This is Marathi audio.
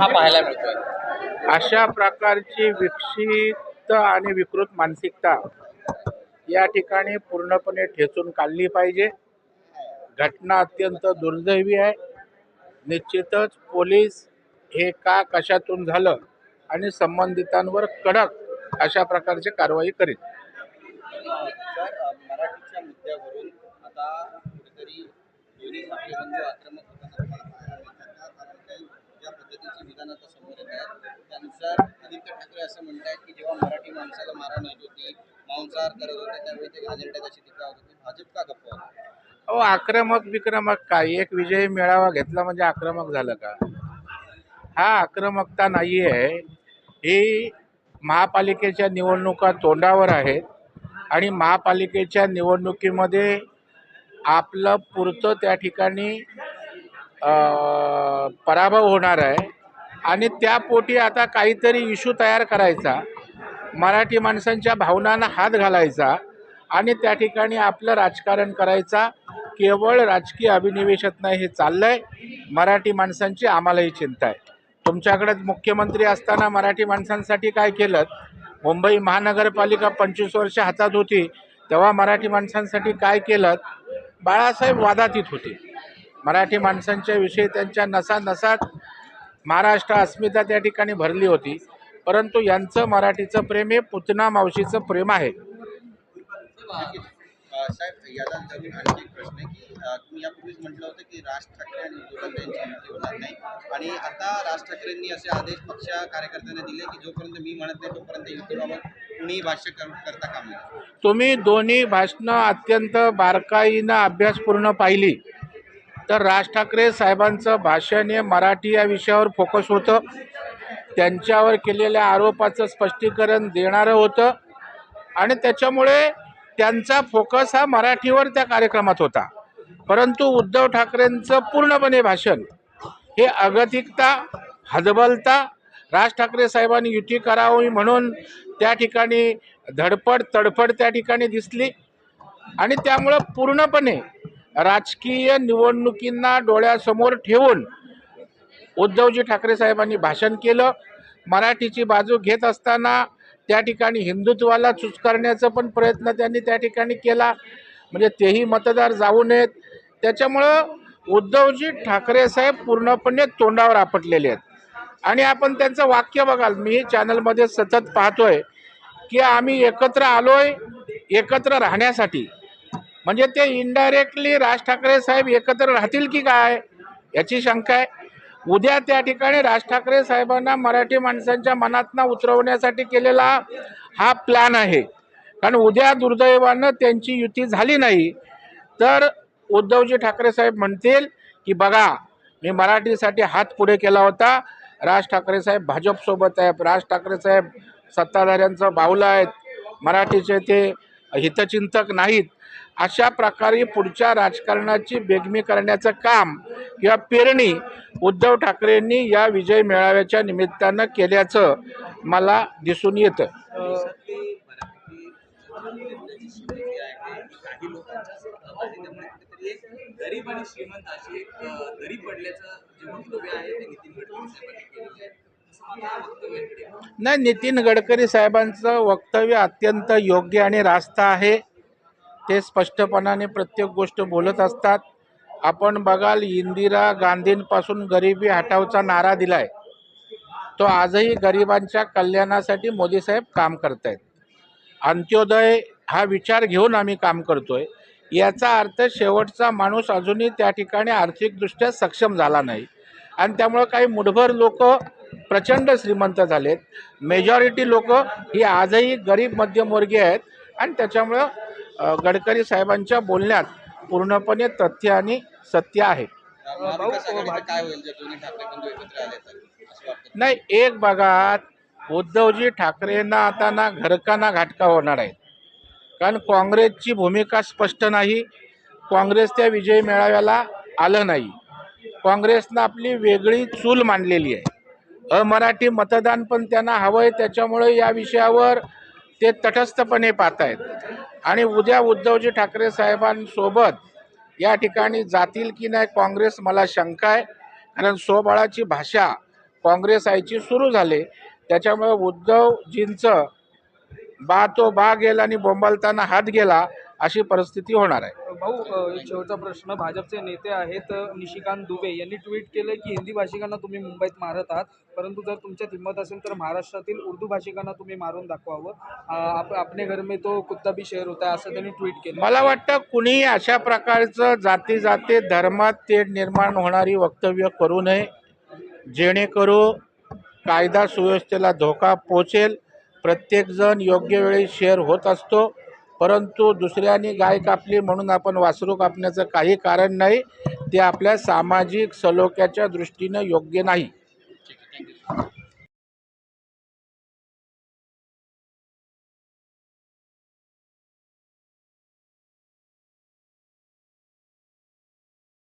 हा पाहायला मिळतोय. अशा प्रकारची विकसित आणि विकृत मानसिकता या ठिकाणी पूर्णपणे ठेचून काढली पाहिजे. घटना अत्यंत दुर्दैवी आहे. निश्चितच पोलीस हे का कशातून झालं आणि संबंधितांवर कडक अशा प्रकारची कारवाई करीत. मराठीच्या मुद्द्यावरून आता कुठेतरी दोन्ही ठाकरे बंधू आक्रमक होताना तुम्हाला पाहायला मिळतात का? कारण काय ज्या पद्धतीची विधानं आता समोर येत आहेत त्यानुसार आदित्य ठाकरे असं म्हणतात की जेव्हा मराठी माणसाला मारा होती. मांसाहार करत होते. त्यावेळी ते घाणेरड्या अशी टीका होत होती. भाजप का गप्प होता? अहो आक्रमक विक्रमक काय? एक विजय मेळावा घेतला म्हणजे आक्रमक झालं का? हा आक्रमकता नाही आहे ही महापालिकेच्या निवडणुका तोंडावर आहेत आणि महापालिकेच्या निवडणुकीमध्ये आपलं पुरतं त्या ठिकाणी अं, पराभव होणार आहे. आणि त्यापोटी आता काहीतरी इश्यू तयार करायचा. मराठी माणसांच्या भावनांना हात घालायचा आणि त्या ठिकाणी आपलं राजकारण करायचा केवळ राजकीय अभिनिवेशात नाही हे चाललंय. मराठी माणसांची आम्हालाही चिंता आहे. तुमच्याकडे मुख्यमंत्री असताना मराठी माणसांसाठी काय केलं? मुंबई महानगरपालिका पंचवीस वर्ष हातात होती तेव्हा मराठी माणसांसाठी काय केलं? बाळासाहेब वादातीत होते. मराठी माणसांच्या विषयी त्यांच्या नसा नसात महाराष्ट्र अस्मिता त्या ठिकाणी भरली होती. परंतु यांचं मराठीचं प्रेम हे पुतना मावशीचं प्रेम आहे. नक्कीच. अ, साहेब याला धरून आणखी एक प्रश्न आहे की अ, तुम्ही यापूर्वीच म्हटलं होतं की राज ठाकरे आणि उद्धव ठाकरे यांची युती होणार नाही. आणि आता राज ठाकरेंनी असे आदेश पक्ष कार्यकर्त्यांना दिले की जोपर्यंत मी म्हणत नाही तोपर्यंत युतीबाबत कुणीही भाष्य कर- करता कामा नये तुम्ही दोन्ही भाषणं अत्यंत बारकाईनं अभ्यासपूर्ण पाहिली. तर राज ठाकरे साहेबांचं भाषण हे मराठी या विषयावर फोकस होतं. त्यांच्यावर केलेल्या आरोपाचं स्पष्टीकरण देणारं होतं. आणि त्याच्यामुळे त्यांचा फोकस हा मराठीवर त्या कार्यक्रमात होता. परंतु उद्धव ठाकरेंचं पूर्णपणे भाषण हे अगतिकता हदबलता राज ठाकरे साहेबांनी युती करावी म्हणून त्या ठिकाणी धडपड तडफड त्या ठिकाणी दिसली. आणि त्यामुळं पूर्णपणे राजकीय निवडणुकींना डोळ्यासमोर ठेवून उद्धवजी ठाकरे साहेबांनी भाषण केलं. मराठीची बाजू घेत असताना त्या ठिकाणी हिंदुत्वाला चुचकारण्याचा पण प्रयत्न त्यांनी त्या ठिकाणी केला. म्हणजे तेही मतदार जाऊ नयेत. त्याच्यामुळं उद्धवजी ठाकरे साहेब पूर्णपणे तोंडावर आपटलेले आहेत. आणि आपण त्यांचं वाक्य बघाल. मी चॅनलमध्ये सतत पाहतोय की आम्ही एकत्र आलोय एकत्र राहण्यासाठी. म्हणजे ते इनडायरेक्टली राज ठाकरे साहेब एकत्र राहतील की काय याची शंका आहे. उद्या त्या ठिकाणी राज ठाकरे साहेबांना मराठी माणसांच्या मनातनं उतरवण्यासाठी केलेला हा प्लॅन आहे. कारण उद्या दुर्दैवानं त्यांची युती झाली नाही तर उद्धवजी ठाकरे साहेब म्हणतील की बघा मी मराठीसाठी हात पुढे केला होता. राज ठाकरे साहेब भाजपसोबत आहे राज ठाकरे साहेब सत्ताधाऱ्यांचं बाहुलं आहेत. मराठीचे ते हितचिंतक नाहीत. अशा प्रकारे पुढच्या राजकारणाची बेगमी करण्याचं काम किंवा पेरणी उद्धव ठाकरेंनी या विजय मेळाव्याच्या निमित्तानं केल्याचं मला दिसून येतं. गरीब आणि श्रीमंत अशी एक दरी पडल्याचं जे वक्तव्य आहे ते नितीन गडकरी साहेबांनी केलेलं आहे नाही नितीन गडकरी साहेबांचं वक्तव्य अत्यंत योग्य आणि रास्त आहे. ते स्पष्टपणाने प्रत्येक गोष्ट बोलत असतात. आपण बघाल इंदिरा गांधींपासून गरिबी हटावचा नारा दिलाय. तो आजही गरिबांच्या कल्याणासाठी मोदी साहेब काम करत आहेत अंत्योदय हा विचार घेऊन आम्ही काम करतोय. याचा अर्थ शेवटचा माणूस अजूनही त्या ठिकाणी आर्थिकदृष्ट्या सक्षम झाला नाही. आणि त्यामुळं काही मुठभर लोक प्रचंड श्रीमंत झालेत. मेजॉरिटी लोक ही आजही गरीब मध्यमवर्गीय आहेत. आणि त्याच्यामुळं गडकरी साहेबांच्या बोलण्यात पूर्णपणे तथ्य आणि सत्य आहे. नाही एक भागात उद्धवजी ठाकरेंना आता ना घरकाना घाटका होणार आहे. कारण काँग्रेसची भूमिका स्पष्ट नाही. काँग्रेस त्या विजयी मेळाव्याला आलं नाही. काँग्रेसनं आपली वेगळी चूल मांडलेली आहे. अमराठी मतदान पण त्यांना हवं आहे त्याच्यामुळे या विषयावर ते तटस्थपणे पाहत आहेत आणि उद्या उद्धवजी ठाकरे साहेबांसोबत या ठिकाणी जातील की नाही काँग्रेस मला शंका आहे. कारण स्वबळाची भाषा काँग्रेस आयची सुरू झाले. त्याच्यामुळे उद्धवजींचं बा तो बा गेला आणि बोंबालताना हात गेला अशी परिस्थिती होणार आहे. भाऊ एक शेवटचा प्रश्न. भाजपचे नेते आहेत निशिकांत दुबे. यांनी ट्विट केलं की हिंदी भाषिकांना तुम्ही मुंबईत मारत आहात. परंतु जर तुमच्यात हिंमत असेल तर महाराष्ट्रातील उर्दू भाषिकांना तुम्ही मारून दाखवावं. आप, अपने घर में तो कुत्ता भी शेअर होता असं त्यांनी ट्विट केलं मला वाटतं कुणीही अशा प्रकारचं जाती जाती धर्मात तेढ निर्माण होणारी वक्तव्य करू नये. जेणेकरून कायदा सुव्यवस्थेला धोका पोचेल. प्रत्येकजण योग्य वेळी शेअर होत असतो. परंतु दुसऱ्याने गाय कापली म्हणून आपण वासरू कापण्याचं काही कारण नाही ते आपल्या सामाजिक सलोख्याच्या दृष्टीनं योग्य नाही.